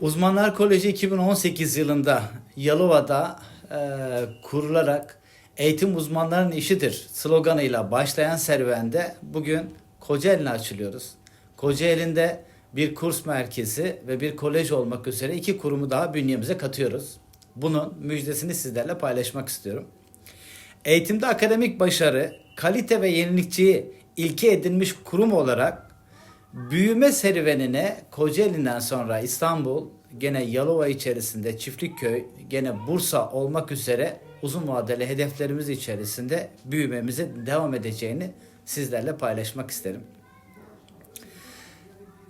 Uzmanlar Koleji 2018 yılında Yalova'da e, kurularak eğitim uzmanların işidir sloganıyla başlayan serüvende bugün Kocaeli'ne açılıyoruz. Kocaeli'nde bir kurs merkezi ve bir kolej olmak üzere iki kurumu daha bünyemize katıyoruz. Bunun müjdesini sizlerle paylaşmak istiyorum. Eğitimde akademik başarı, kalite ve yenilikçiyi ilke edinmiş kurum olarak büyüme serüvenine Kocaeli'nden sonra İstanbul, gene Yalova içerisinde Çiftlikköy, gene Bursa olmak üzere uzun vadeli hedeflerimiz içerisinde büyümemize devam edeceğini sizlerle paylaşmak isterim.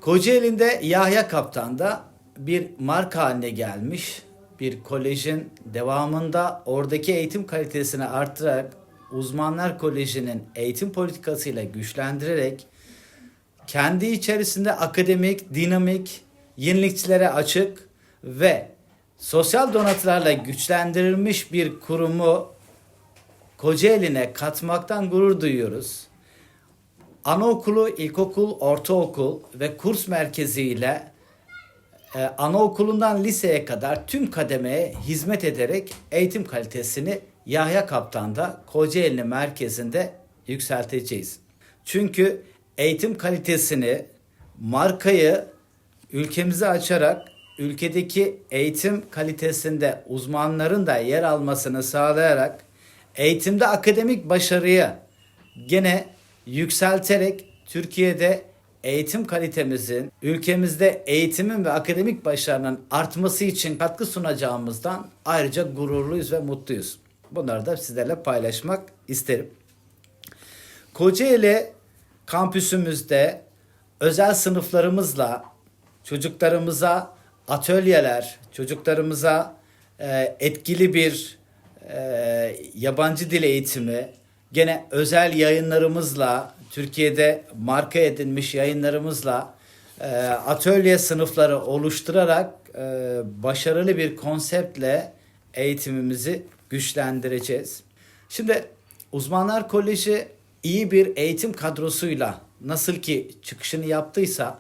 Kocaeli'nde Yahya Kaptan'da bir marka haline gelmiş bir kolejin devamında oradaki eğitim kalitesini artırarak Uzmanlar Koleji'nin eğitim politikasıyla güçlendirerek kendi içerisinde akademik, dinamik, yenilikçilere açık ve sosyal donatılarla güçlendirilmiş bir kurumu Kocaeli'ne katmaktan gurur duyuyoruz. Anaokulu, ilkokul, ortaokul ve kurs merkeziyle e, anaokulundan liseye kadar tüm kademeye hizmet ederek eğitim kalitesini Yahya Kaptan'da Kocaeli merkezinde yükselteceğiz. Çünkü eğitim kalitesini, markayı ülkemize açarak ülkedeki eğitim kalitesinde uzmanların da yer almasını sağlayarak eğitimde akademik başarıyı gene yükselterek Türkiye'de eğitim kalitemizin, ülkemizde eğitimin ve akademik başarının artması için katkı sunacağımızdan ayrıca gururluyuz ve mutluyuz. Bunları da sizlerle paylaşmak isterim. Kocaeli kampüsümüzde özel sınıflarımızla çocuklarımıza atölyeler, çocuklarımıza e, etkili bir e, yabancı dil eğitimi, gene özel yayınlarımızla, Türkiye'de marka edinmiş yayınlarımızla e, atölye sınıfları oluşturarak e, başarılı bir konseptle eğitimimizi güçlendireceğiz. Şimdi Uzmanlar Koleji iyi bir eğitim kadrosuyla nasıl ki çıkışını yaptıysa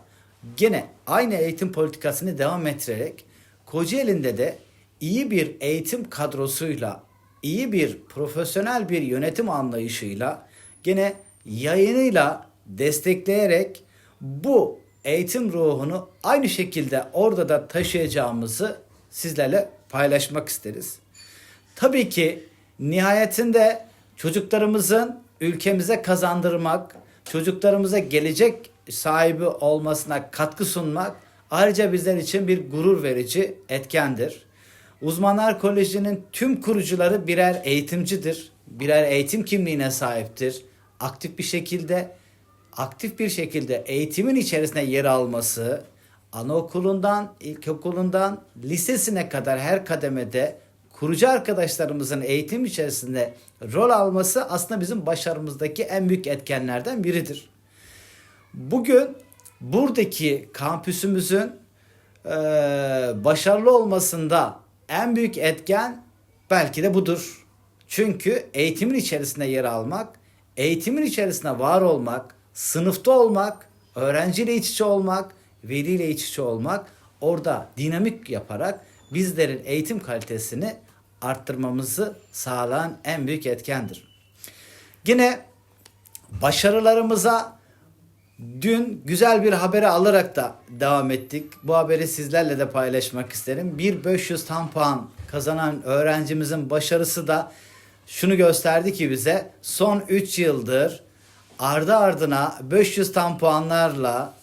gene aynı eğitim politikasını devam ettirerek Kocaeli'nde de iyi bir eğitim kadrosuyla, iyi bir profesyonel bir yönetim anlayışıyla gene yayınıyla destekleyerek bu eğitim ruhunu aynı şekilde orada da taşıyacağımızı sizlerle paylaşmak isteriz. Tabii ki nihayetinde çocuklarımızın ülkemize kazandırmak, çocuklarımıza gelecek sahibi olmasına katkı sunmak ayrıca bizler için bir gurur verici etkendir. Uzmanlar Koleji'nin tüm kurucuları birer eğitimcidir. Birer eğitim kimliğine sahiptir. Aktif bir şekilde aktif bir şekilde eğitimin içerisine yer alması, anaokulundan, ilkokulundan lisesine kadar her kademede kurucu arkadaşlarımızın eğitim içerisinde rol alması aslında bizim başarımızdaki en büyük etkenlerden biridir. Bugün buradaki kampüsümüzün e, başarılı olmasında en büyük etken belki de budur. Çünkü eğitimin içerisinde yer almak, eğitimin içerisinde var olmak, sınıfta olmak, öğrenciyle iç içe olmak, veliyle iç içe olmak, orada dinamik yaparak bizlerin eğitim kalitesini arttırmamızı sağlayan en büyük etkendir. Yine başarılarımıza dün güzel bir haberi alarak da devam ettik. Bu haberi sizlerle de paylaşmak isterim. Bir 500 tam puan kazanan öğrencimizin başarısı da şunu gösterdi ki bize son 3 yıldır ardı ardına 500 tam puanlarla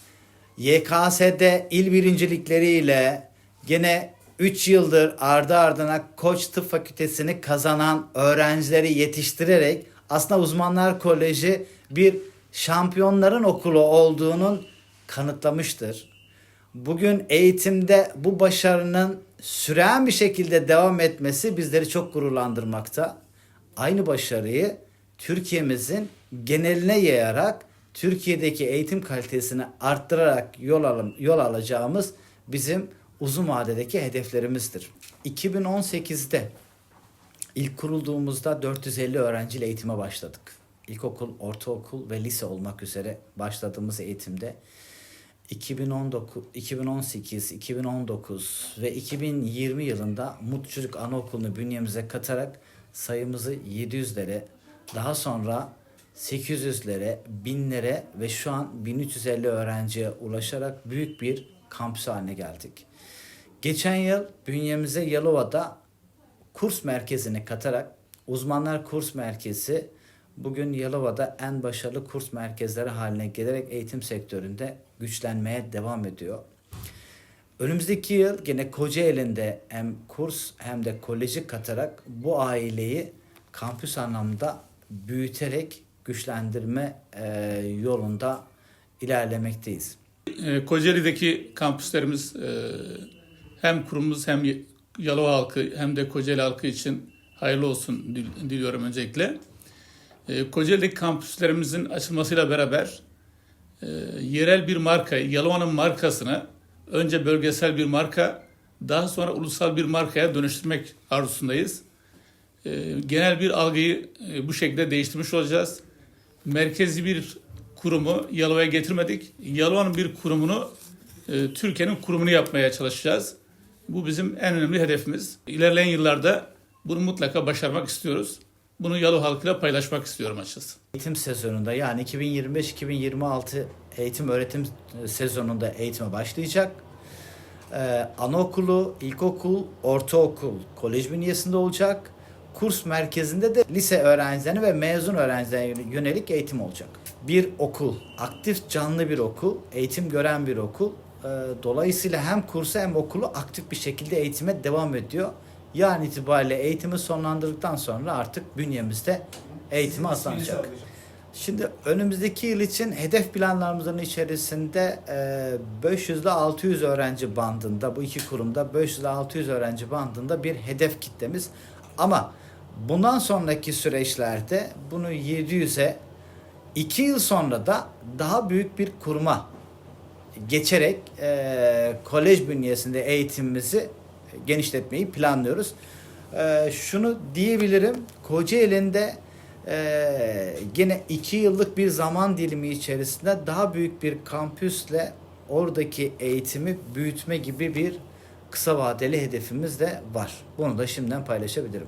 YKS'de il birincilikleriyle gene 3 yıldır ardı ardına Koç Tıp Fakültesini kazanan öğrencileri yetiştirerek aslında Uzmanlar Koleji bir şampiyonların okulu olduğunun kanıtlamıştır. Bugün eğitimde bu başarının süren bir şekilde devam etmesi bizleri çok gururlandırmakta. Aynı başarıyı Türkiye'mizin geneline yayarak Türkiye'deki eğitim kalitesini arttırarak yol, alım, yol alacağımız bizim uzun vadedeki hedeflerimizdir. 2018'de ilk kurulduğumuzda 450 öğrenciyle eğitime başladık. İlkokul, ortaokul ve lise olmak üzere başladığımız eğitimde 2019, 2018, 2019 ve 2020 yılında Mutlu Çocuk Anaokulu'nu bünyemize katarak sayımızı 700'lere, daha sonra 800'lere, 1000'lere ve şu an 1350 öğrenciye ulaşarak büyük bir kampüs haline geldik. Geçen yıl bünyemize Yalova'da kurs merkezini katarak uzmanlar kurs merkezi bugün Yalova'da en başarılı kurs merkezleri haline gelerek eğitim sektöründe güçlenmeye devam ediyor. Önümüzdeki yıl yine Kocaeli'nde hem kurs hem de koleji katarak bu aileyi kampüs anlamda büyüterek güçlendirme yolunda ilerlemekteyiz. E, Kocaeli'deki kampüslerimiz e, hem kurumumuz hem Yalova halkı hem de Kocaeli halkı için hayırlı olsun dil- diliyorum öncelikle. E, Kocaeli'deki kampüslerimizin açılmasıyla beraber yerel bir marka, Yalova'nın markasını önce bölgesel bir marka, daha sonra ulusal bir markaya dönüştürmek arzusundayız. Genel bir algıyı bu şekilde değiştirmiş olacağız. Merkezi bir kurumu Yalova'ya getirmedik. Yalova'nın bir kurumunu e, Türkiye'nin kurumunu yapmaya çalışacağız. Bu bizim en önemli hedefimiz. İlerleyen yıllarda bunu mutlaka başarmak istiyoruz. Bunu Yalova halkıyla paylaşmak istiyorum açıkçası. Eğitim sezonunda yani 2025-2026 eğitim öğretim sezonunda eğitime başlayacak. Ee, anaokulu, ilkokul, ortaokul, kolej bünyesinde olacak. Kurs merkezinde de lise öğrencilerine ve mezun öğrencilerine yönelik eğitim olacak. Bir okul, aktif canlı bir okul, eğitim gören bir okul. Ee, dolayısıyla hem kursu hem okulu aktif bir şekilde eğitime devam ediyor. Yarın itibariyle eğitimi sonlandırdıktan sonra artık bünyemizde eğitime atlanacak. Şimdi önümüzdeki yıl için hedef planlarımızın içerisinde e, 500 ile 600 öğrenci bandında bu iki kurumda 500 ile 600 öğrenci bandında bir hedef kitlemiz. Ama bundan sonraki süreçlerde bunu 700'e 2 yıl sonra da daha büyük bir kuruma geçerek e, kolej bünyesinde eğitimimizi genişletmeyi planlıyoruz. E, şunu diyebilirim, Kocaeli'nde e, gene iki yıllık bir zaman dilimi içerisinde daha büyük bir kampüsle oradaki eğitimi büyütme gibi bir kısa vadeli hedefimiz de var. Bunu da şimdiden paylaşabilirim.